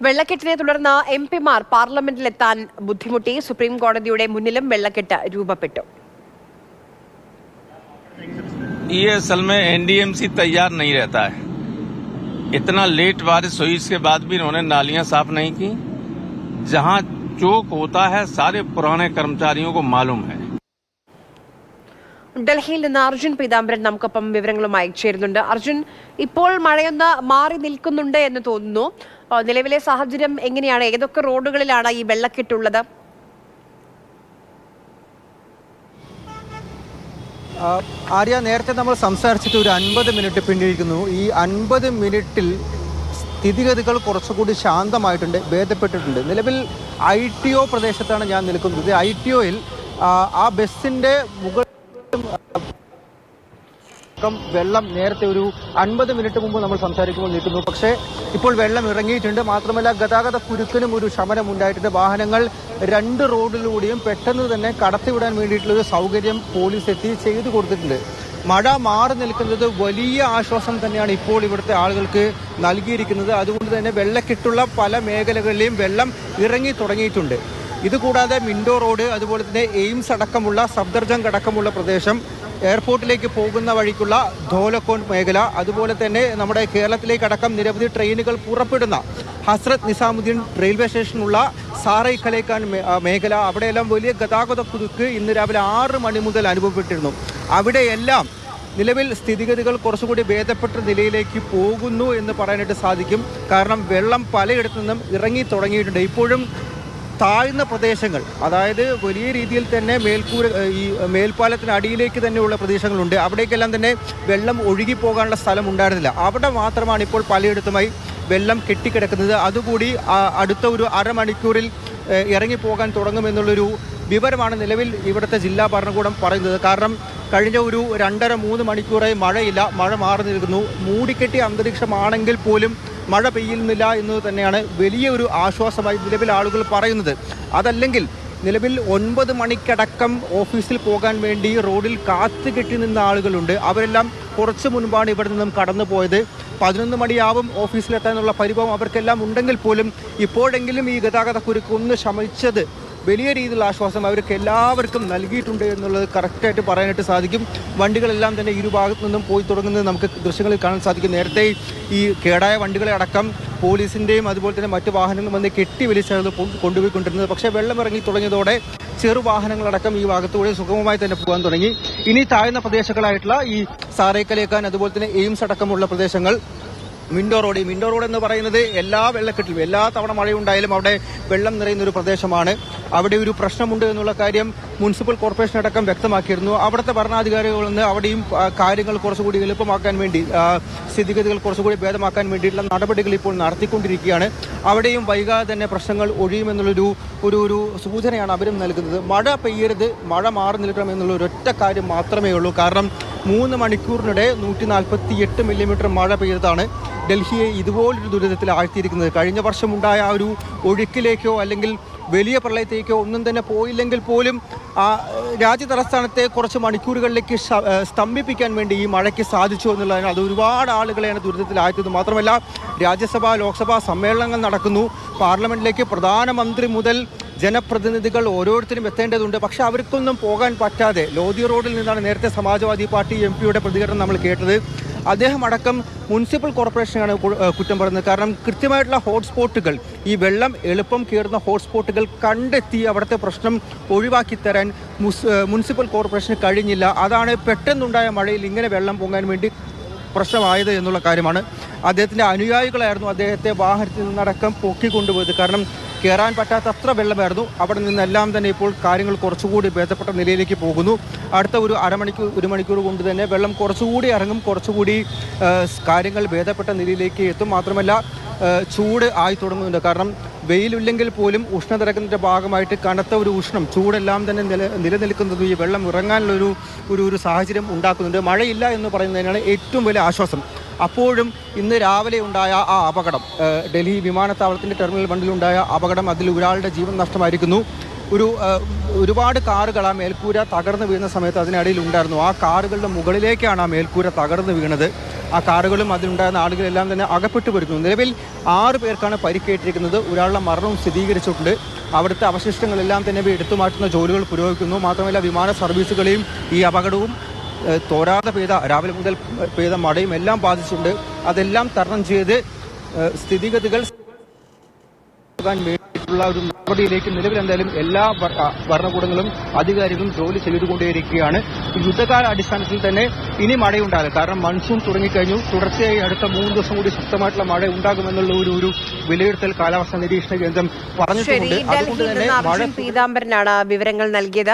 വെള്ളക്കെട്ടിനെ തുടർന്ന് എം പിമാർ പാർലമെന്റിലെത്താൻ ബുദ്ധിമുട്ടി സുപ്രീം കോടതിയുടെ മുന്നിലും വെള്ളക്കെട്ട് രൂപപ്പെട്ടു ये असल में एनडीएमसी तैयार नहीं रहता है इतना लेट बारिश हुई इसके बाद भी इन्होंने नालियां साफ नहीं की जहां चोक होता है सारे पुराने कर्मचारियों को मालूम है ഡൽഹിയിൽ നിന്ന് അർജുൻ പീതാംബരൻ നമുക്കൊപ്പം വിവരങ്ങളുമായി ചേരുന്നുണ്ട് അർജുൻ ഇപ്പോൾ മഴയൊന്ന് മാറി നിൽക്കുന്നുണ്ട് എന്ന് തോന്നുന്നു ആ, നിലവിലെ സാഹചര്യം എങ്ങനെയാണ്? ഏതൊക്കെ റോഡുകളിലാണ് ഈ വെള്ളക്കെട്ടുള്ളത്? ആര്യ നേരത്തെ നമ്മൾ സംസാരിച്ചിട്ട് ഒരു അൻപത് മിനിറ്റ് പിന്നിരിക്കുന്നു. ഈ അൻപത് മിനിറ്റിൽ സ്ഥിതിഗതികൾ കുറച്ചുകൂടി ശാന്തമായിട്ടുണ്ട് ഭേദപ്പെട്ടിട്ടുണ്ട്. നിലവിൽ ഐ ടി ഒ പ്രദേശത്താണ് ഞാൻ നിൽക്കുന്നത്. ഐ ടി ഒയിൽ ആ ബസ്സിന്റെ മുകൾ അടക്കം വെള്ളം നേരത്തെ ഒരു അൻപത് മിനിറ്റ് മുമ്പ് നമ്മൾ സംസാരിക്കുമ്പോൾ നിൽക്കുന്നു. പക്ഷേ ഇപ്പോൾ വെള്ളം ഇറങ്ങിയിട്ടുണ്ട്. മാത്രമല്ല ഗതാഗത കുരുക്കിനും ഒരു ശമനം ഉണ്ടായിട്ടുണ്ട്. വാഹനങ്ങൾ രണ്ട് റോഡിലൂടെയും പെട്ടെന്ന് തന്നെ കടത്തിവിടാൻ വേണ്ടിയിട്ടുള്ള ഒരു സൗകര്യം പോലീസ് എത്തി ചെയ്തു കൊടുത്തിട്ടുണ്ട്. മഴ മാറി നിൽക്കുന്നത് വലിയ ആശ്വാസം തന്നെയാണ് ഇപ്പോൾ ഇവിടുത്തെ ആളുകൾക്ക് നൽകിയിരിക്കുന്നത്. അതുകൊണ്ട് തന്നെ വെള്ളക്കെട്ടുള്ള പല മേഖലകളിലെയും വെള്ളം ഇറങ്ങി തുടങ്ങിയിട്ടുണ്ട്. ഇതുകൂടാതെ മിൻഡോ റോഡ് അതുപോലെ തന്നെ എയിംസ് അടക്കമുള്ള സഫ്ദർജംഗ് അടക്കമുള്ള പ്രദേശം എയർപോർട്ടിലേക്ക് പോകുന്ന വഴിക്കുള്ള ധോലക്കോൺ മേഖല അതുപോലെ തന്നെ നമ്മുടെ കേരളത്തിലേക്ക് കേരളത്തിലേക്കടക്കം നിരവധി ട്രെയിനുകൾ പുറപ്പെടുന്ന ഹസ്രത് നിസാമുദ്ദീൻ റെയിൽവേ സ്റ്റേഷനുള്ള സാറൈ കലേക്കാൻ മേഖല. അവിടെയെല്ലാം വലിയ ഗതാഗത കുതുക്ക് ഇന്ന് രാവിലെ ആറ് മണി മുതൽ അനുഭവപ്പെട്ടിരുന്നു. അവിടെയെല്ലാം നിലവിൽ സ്ഥിതിഗതികൾ കുറച്ചുകൂടി ഭേദപ്പെട്ട നിലയിലേക്ക് പോകുന്നു എന്ന് പറയാനായിട്ട് സാധിക്കും. കാരണം വെള്ളം പലയിടത്തു നിന്നും ഇറങ്ങി തുടങ്ങിയിട്ടുണ്ട്. ഇപ്പോഴും താഴ്ന്ന പ്രദേശങ്ങൾ അതായത് വലിയ രീതിയിൽ തന്നെ മേൽക്കൂര ഈ മേൽപ്പാലത്തിന് അടിയിലേക്ക് തന്നെയുള്ള പ്രദേശങ്ങളുണ്ട്. അവിടേക്കെല്ലാം തന്നെ വെള്ളം ഒഴുകി പോകാനുള്ള സ്ഥലം ഉണ്ടായിരുന്നില്ല. അവിടെ മാത്രമാണ് ഇപ്പോൾ പലയിടത്തുമായി വെള്ളം കെട്ടിക്കിടക്കുന്നത്. അതുകൂടി അടുത്ത ഒരു അരമണിക്കൂറിൽ ഇറങ്ങിപ്പോകാൻ തുടങ്ങുമെന്നുള്ളൊരു വിവരമാണ് നിലവിൽ ഇവിടുത്തെ ജില്ലാ ഭരണകൂടം പറയുന്നത്. കാരണം കഴിഞ്ഞ ഒരു രണ്ടര മൂന്ന് മണിക്കൂറായി മഴയില്ല. മഴ മാറി നിൽക്കുന്നു. മൂടിക്കെട്ടിയ അന്തരീക്ഷമാണെങ്കിൽ പോലും മഴ പെയ്യുന്നില്ല എന്നത് തന്നെയാണ് വലിയ ഒരു ആശ്വാസമായി നിലവിൽ ആളുകൾ പറയുന്നത്. അതല്ലെങ്കിൽ നിലവിൽ ഒൻപത് മണിക്കടക്കം ഓഫീസിൽ പോകാൻ വേണ്ടി റോഡിൽ കാത്തു കെട്ടി നിന്ന ആളുകളുണ്ട്. അവരെല്ലാം കുറച്ച് മുൻപാണ് ഇവിടെ നിന്നും കടന്നു പോയത് പതിനൊന്ന് മണിയാവും ഓഫീസിലെത്താനുള്ള പരിഭവം അവർക്കെല്ലാം ഉണ്ടെങ്കിൽ പോലും ഇപ്പോഴെങ്കിലും ഈ ഗതാഗത കുരുക്ക് ഒന്ന് ശമിച്ചത് വലിയ രീതിയിലുള്ള ആശ്വാസം അവർക്ക് എല്ലാവർക്കും നൽകിയിട്ടുണ്ട് എന്നുള്ളത് കറക്റ്റായിട്ട് പറയാനായിട്ട് സാധിക്കും. വണ്ടികളെല്ലാം തന്നെ ഇരുഭാഗത്തു നിന്നും പോയി തുടങ്ങുന്നത് നമുക്ക് ദൃശ്യങ്ങളിൽ കാണാൻ സാധിക്കും. നേരത്തെ ഈ കേടായ വണ്ടികളെ അടക്കം പോലീസിന്റെയും അതുപോലെ തന്നെ മറ്റു വാഹനങ്ങളും വന്ന് കെട്ടി വലിച്ചത് കൊണ്ടുപോയിക്കൊണ്ടിരുന്നത്. പക്ഷേ വെള്ളം ഇറങ്ങി തുടങ്ങിയതോടെ ചെറു വാഹനങ്ങളടക്കം ഈ ഭാഗത്തൂടെ സുഗമമായി തന്നെ പോകാൻ തുടങ്ങി. ഇനി താഴ്ന്ന പ്രദേശങ്ങളായിട്ടുള്ള ഈ സാറേക്കലേക്കാൻ അതുപോലെ തന്നെ എയിംസ് അടക്കമുള്ള പ്രദേശങ്ങൾ മിൻഡോ റോഡ്. ഈ മിൻഡോ റോഡ് എന്ന് പറയുന്നത് എല്ലാ വെള്ളക്കെട്ടിലും എല്ലാ തവണ മഴയുണ്ടായാലും അവിടെ വെള്ളം നിറയുന്ന ഒരു പ്രദേശമാണ്. അവിടെ ഒരു പ്രശ്നമുണ്ട് എന്നുള്ള കാര്യം മുനിസിപ്പൽ കോർപ്പറേഷൻ അടക്കം വ്യക്തമാക്കിയിരുന്നു. അവിടുത്തെ ഭരണാധികാരികളിൽ നിന്ന് അവിടെയും കാര്യങ്ങൾ കുറച്ചുകൂടി എളുപ്പമാക്കാൻ വേണ്ടി സ്ഥിതിഗതികൾ കുറച്ചുകൂടി ഭേദമാക്കാൻ വേണ്ടിയിട്ടുള്ള നടപടികൾ ഇപ്പോൾ നടത്തിക്കൊണ്ടിരിക്കുകയാണ്. അവിടെയും വൈകാതെ തന്നെ പ്രശ്നങ്ങൾ ഒഴിയുമെന്നുള്ളൊരു ഒരു ഒരു സൂചനയാണ് അവരും നൽകുന്നത്. മഴ പെയ്യരുത് മഴ മാറി നിൽക്കണം എന്നുള്ള ഒരൊറ്റ കാര്യം മാത്രമേ ഉള്ളൂ. കാരണം മൂന്ന് മണിക്കൂറിനിടെ നൂറ്റി നാൽപ്പത്തി എട്ട് മില്ലിമീറ്റർ മഴ പെയ്തതാണ്. ഡൽഹിയെ ഇതുപോലൊരു ദുരിതത്തിൽ ആഴ്ത്തിയിരിക്കുന്നത്. കഴിഞ്ഞ വർഷമുണ്ടായ ഒരു ഒഴുക്കിലേക്കോ അല്ലെങ്കിൽ വലിയ പ്രളയത്തേക്കോ ഒന്നും തന്നെ പോയില്ലെങ്കിൽ പോലും ആ രാജ്യ തലസ്ഥാനത്തെ കുറച്ച് മണിക്കൂറുകളിലേക്ക് സ്തംഭിപ്പിക്കാൻ വേണ്ടി ഈ മഴയ്ക്ക് സാധിച്ചു എന്നുള്ളതാണ് അത് ഒരുപാട് ആളുകളെയാണ് ദുരിതത്തിലായത് മാത്രമല്ല രാജ്യസഭ ലോക്സഭാ സമ്മേളനങ്ങൾ നടക്കുന്നു. പാർലമെന്റിലേക്ക് പ്രധാനമന്ത്രി മുതൽ ജനപ്രതിനിധികൾ ഓരോരുത്തരും എത്തേണ്ടതുണ്ട്. പക്ഷെ അവർക്കൊന്നും പോകാൻ പറ്റാതെ ലോധി റോഡിൽ നിന്നാണ് നേരത്തെ സമാജ്വാദി പാർട്ടി എം പിയുടെ പ്രതികരണം നമ്മൾ കേട്ടത്. അദ്ദേഹം അടക്കം മുനിസിപ്പൽ കോർപ്പറേഷനാണ് കുറ്റം പറയുന്നത് കാരണം കൃത്യമായിട്ടുള്ള ഹോട്ട്സ്പോട്ടുകൾ ഈ വെള്ളം എളുപ്പം കയറുന്ന ഹോട്ട്സ്പോട്ടുകൾ കണ്ടെത്തി അവിടുത്തെ പ്രശ്നം ഒഴിവാക്കി തരാൻ മുനിസിപ്പൽ കോർപ്പറേഷന് കഴിഞ്ഞില്ല. അതാണ് പെട്ടെന്നുണ്ടായ മഴയിൽ ഇങ്ങനെ വെള്ളം പൊങ്ങാൻ വേണ്ടി പ്രശ്നമായത് എന്നുള്ള കാര്യമാണ്. അദ്ദേഹത്തിന്റെ അനുയായികളായിരുന്നു അദ്ദേഹത്തെ വാഹനത്തിൽ നിന്നടക്കം പൊക്കിക്കൊണ്ടുപോയത് കാരണം കയറാൻ പറ്റാത്തത്ര വെള്ളമായിരുന്നു. അവിടെ നിന്നെല്ലാം തന്നെ ഇപ്പോൾ കാര്യങ്ങൾ കുറച്ചുകൂടി ഭേദപ്പെട്ട നിലയിലേക്ക് പോകുന്നു. അടുത്ത ഒരു അരമണിക്കൂർ ഒരു മണിക്കൂർ കൊണ്ട് തന്നെ വെള്ളം കുറച്ചുകൂടി ഇറങ്ങും കുറച്ചുകൂടി കാര്യങ്ങൾ ഭേദപ്പെട്ട നിലയിലേക്ക് എത്തും. മാത്രമല്ല ചൂട് ആയി തുടങ്ങുന്നുണ്ട്. കാരണം വെയിലില്ലെങ്കിൽ പോലും ഉഷ്ണതരംഗത്തിന്റെ ഭാഗമായിട്ട് കനത്ത ഒരു ഉഷ്ണം ചൂടെല്ലാം തന്നെ നില നിലനിൽക്കുന്നത് ഈ വെള്ളം ഇറങ്ങാനുള്ളൊരു ഒരു ഒരു സാഹചര്യം ഉണ്ടാക്കുന്നുണ്ട്. മഴയില്ല എന്ന് പറയുന്നതിനാണ് ഏറ്റവും വലിയ ആശ്വാസം. അപ്പോഴും ഇന്ന് രാവിലെ ഉണ്ടായ ആ അപകടം ഡൽഹി വിമാനത്താവളത്തിന്റെ ടെർമിനൽ വണ്ടിലുണ്ടായ അപകടം അതിൽ ഒരാളുടെ ജീവൻ നഷ്ടമായിരിക്കുന്നു. ഒരു ഒരുപാട് കാറുകൾ ആ മേൽക്കൂര തകർന്നു വീഴുന്ന സമയത്ത് അതിനിടയിൽ ഉണ്ടായിരുന്നു. ആ കാറുകളുടെ മുകളിലേക്കാണ് ആ മേൽക്കൂര തകർന്നു വീണത്. ആ കാറുകളും അതിലുണ്ടായിരുന്ന ആളുകളെല്ലാം തന്നെ അകപ്പെട്ടു വരുന്നു നിലവിൽ ആറ് പേർക്കാണ് പരിക്കേറ്റിരിക്കുന്നത്. ഒരാളുടെ മരണവും സ്ഥിരീകരിച്ചിട്ടുണ്ട്. അവിടുത്തെ അവശിഷ്ടങ്ങളെല്ലാം തന്നെ എടുത്തു മാറ്റുന്ന ജോലികൾ പുരോഗമിക്കുന്നു. മാത്രമല്ല വിമാന സർവീസുകളെയും ഈ അപകടവും തോരാതെ പെയ്ത രാവിലെ മുതൽ പെയ്ത മടയും എല്ലാം ബാധിച്ചിട്ടുണ്ട്. അതെല്ലാം തരണം ചെയ്ത് സ്ഥിതിഗതികൾ വേണ്ടിയിട്ടുള്ള ഒരു നടപടിയിലേക്ക് നിലവിൽ എന്തായാലും എല്ലാ ഭരണകൂടങ്ങളും അധികാരികളും ജോലി ചെയ്തുകൊണ്ടേയിരിക്കുകയാണ്. യുദ്ധകാല അടിസ്ഥാനത്തിൽ തന്നെ ഇനി മഴയുണ്ടാകും കാരണം മൺസൂൺ തുടങ്ങിക്കഴിഞ്ഞു. തുടർച്ചയായി അടുത്ത മൂന്ന് ദിവസം കൂടി ശക്തമായിട്ടുള്ള മഴ ഉണ്ടാകുമെന്നുള്ള ഒരു ഒരു വിലയിരുത്തൽ കാലാവസ്ഥാ നിരീക്ഷണ കേന്ദ്രം പറഞ്ഞിട്ടുണ്ട് അതുകൊണ്ട് തന്നെ മഴ പീതാംബരനാണ് വിവരങ്ങൾ നൽകിയത്.